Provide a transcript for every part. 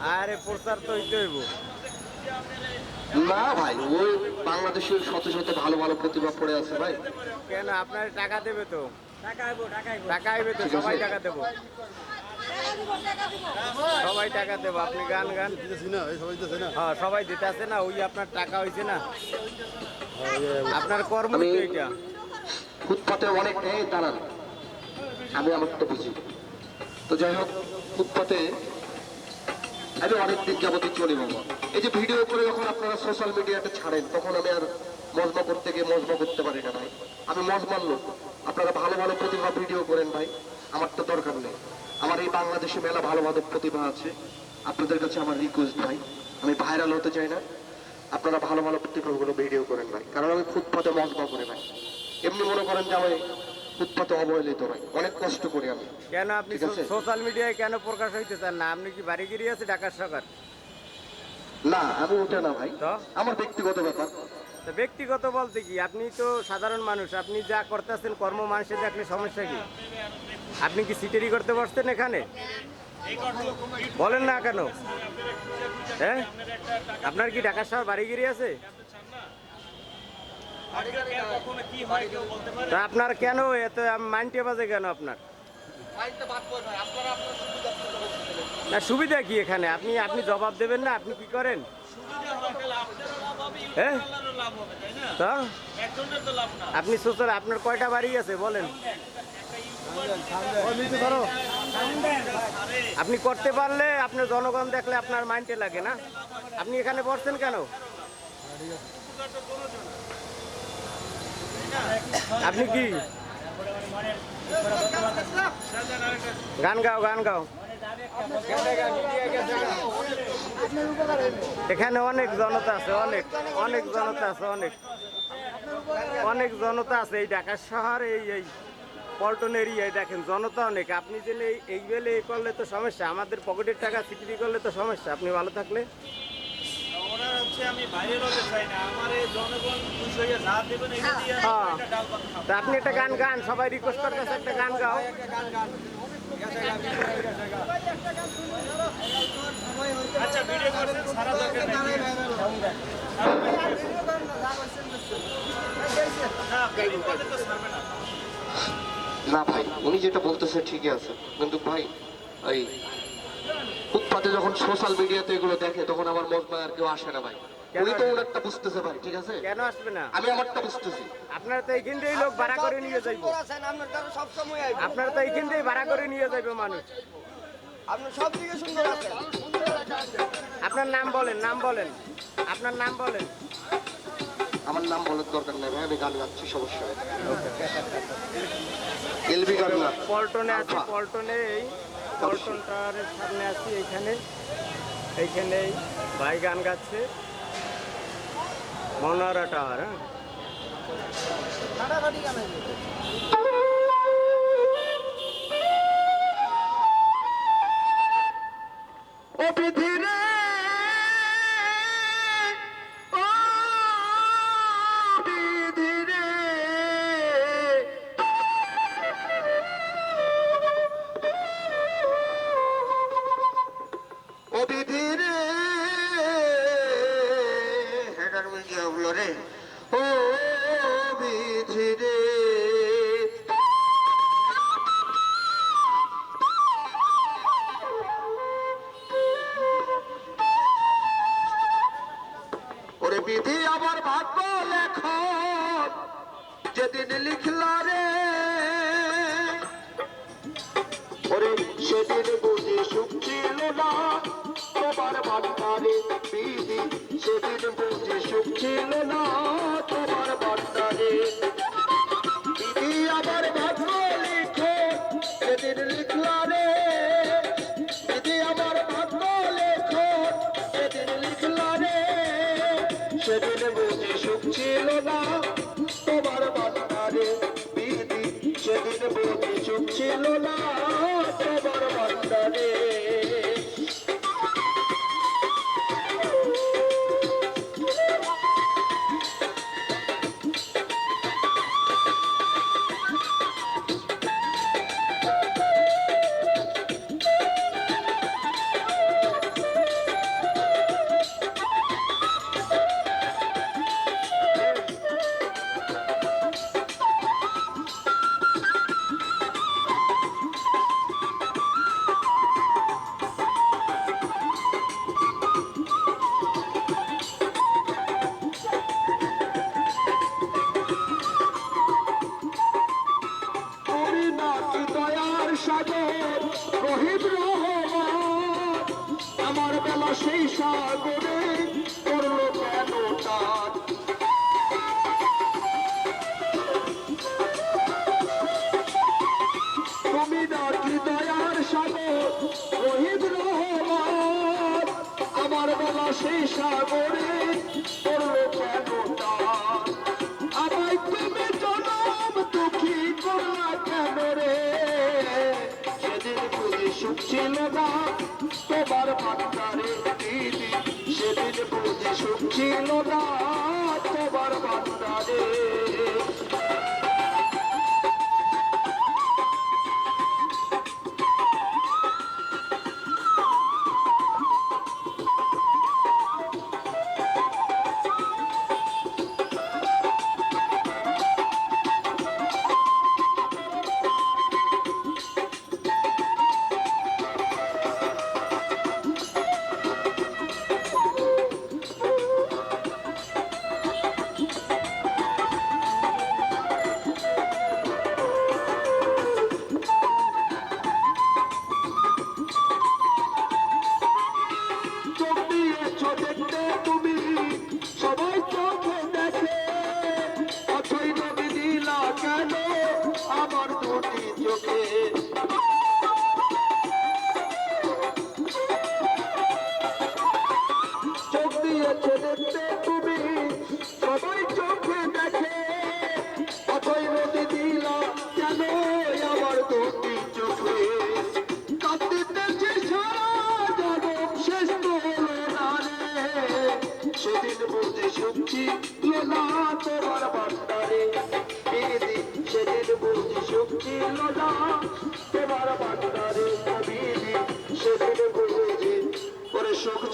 আরে প্রচার তো হইতে হইব। না ভাই ওই বাংলাদেশের শত শত ভালো ভালো প্রতিভা পড়ে আছে ভাই। কেন আপনার টাকা দেবে তো? টাকা আইবে তো। সবাই টাকা দেবো। সবাই টাকা দেবো আপনি গান গান। হ্যাঁ সবাই দিতে আছে না ওই আপনার টাকা হয়েছে না। আপনার কর্ম আমি- তো এটা। ফুটপাতে অনেক নেই দাঁড়ান। আমি আমার তো বুঝি। তো যাই হোক ফুটপাতে আমি অনেক দিন যাবতীয় চলি বাবা এই যে ভিডিও করে যখন আপনারা সোশ্যাল মিডিয়াতে ছাড়েন, তখন আমি আর মজমা করতে গিয়ে মজমা করতে পারি না ভাই। আমি মজমার লোক। আপনারা ভালো ভালো প্রতিভা ভিডিও করেন ভাই। আমার তো দরকার নেই। আমার এই বাংলাদেশে মেলা ভালো ভালো প্রতিভা আছে। আপনাদের কাছে আমার রিকোয়েস্ট ভাই। আমি ভাইরাল হতে চাই না। আপনারা ভালো ভালো প্রতিভাগুলো ভিডিও করেন ভাই। কারণ আমি ফুটপাতে মজমা করে ভাই। এমনি মনে করেন যে আমি ফুটপাতে অবহেলিত ভাই অনেক কষ্ট করি আমি। কেন আপনি সোশ্যাল মিডিয়ায় কেন প্রকাশ হইতে চান না? আপনি কি বাড়ি গিরি আছে ঢাকার সরকার না আমি ওটা না ভাই। আমার ব্যক্তিগত ব্যাপার। তো ব্যক্তিগত বলতে কি আপনি তো সাধারণ মানুষ আপনি যা করতেছেন কর্ম মানুষের দেখলে সমস্যা কি? আপনি কি সিটেরি করতে পারছেন এখানে? বলেন না কেন। হ্যাঁ? আপনার কি ঢাকা শহর বাড়িগিরি আছে? আপনার কেন? এত মাইন্ডে বাজে কেন আপনার? না, সুবিধা কি এখানে? আপনি আপনি জবাব দেবেন না, আপনি কি করেন? আপনি সোশ্যাল আপনার কয়টা বাড়ি আছে, বলেন? আপনি করতে পারলে আপনার জনগণ দেখলে আপনার মাইন্ডে লাগে না। আপনি এখানে পড়ছেন কেন? আপনি কি? গান গাও গান গাও। এখানে অনেক জনতা আছে, অনেক অনেক জনতা আছে, অনেক। অনেক জনতা আছে এই ঢাকা শহর, এই এই পল্টন এরিয়ায়। দেখেন, জনতা অনেক। আপনি যে এই- বেলে এই করলে তো সমস্যা। আমাদের পকেটের টাকা সিকিউরিটি করলে তো সমস্যা। আপনি ভালো থাকলে। তা আপনি একটা গান গান সবাই রিকোয়েস্ট করতেছে একটা গান গাও। আচ্ছা ভিডিও করছেন সারা দরকার না ভাই উনি যেটা বলতেছে ঠিকই আছে। কিন্তু ভাই এই ফুটপাতে যখন সোশ্যাল মিডিয়াতে এগুলো দেখে তখন আমার মজমা আর কেউ আসে না ভাই। উনি তো ওনারটা বুঝতেছে ভাই ঠিক আছে? কেন আসবে না? আমি আমারটা বুঝতেছি। আপনারা তো এইখান থেকেই লোক ভাড়া করে নিয়ে যাইব। আপনারা তো এইখান থেকেই ভাড়া করে নিয়ে যাইবে মানুষ। আপনার সব দিকে সুন্দর আছেন। আপনার নাম বলেন নাম বলেন। আপনার নাম বলেন। আমার নাম বলার দরকার নেই ভাই আমি গান গাচ্ছি সমস্যা এলবি গান পল্টনে আছি আচ্ছা। পল্টনে এই পল্টন টাওয়ারের সামনে আছি এইখানে। এইখানেই এই ভাই গান গাচ্ছে। মনোহরা টাওয়ার হ্যাঁ? যেদিন লিখলা রে, ওরে সেদিন বুঝি সুখ ছিল না। তোমার ভান্ডারে বিধি সেদিন বুঝি সুখ ছিল না। তোমার ভান্ডারে বিধি আমার ভাগ্য লিখো যেদিন লিখলা রে। বিধি আমার ভাগ্য লেখো সেদিন লিখলা রে। সেদিন বুঝি সুখ না। তোমার ভান্ডারে দিদি সেদিন বুঝি চুপ ছিল না তোমার ভান্ডারে সাগরে করল কেন তার তুমি নাকি দয়ার সাগর রহমান, আমার বেলা সেই সাগরে করল কেন তার আমায় তুমি জনম দুঃখী করলা কেন রে? সেদিন বুঝি সুখ না, তোমার ভান্ডারে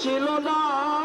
ছিল না।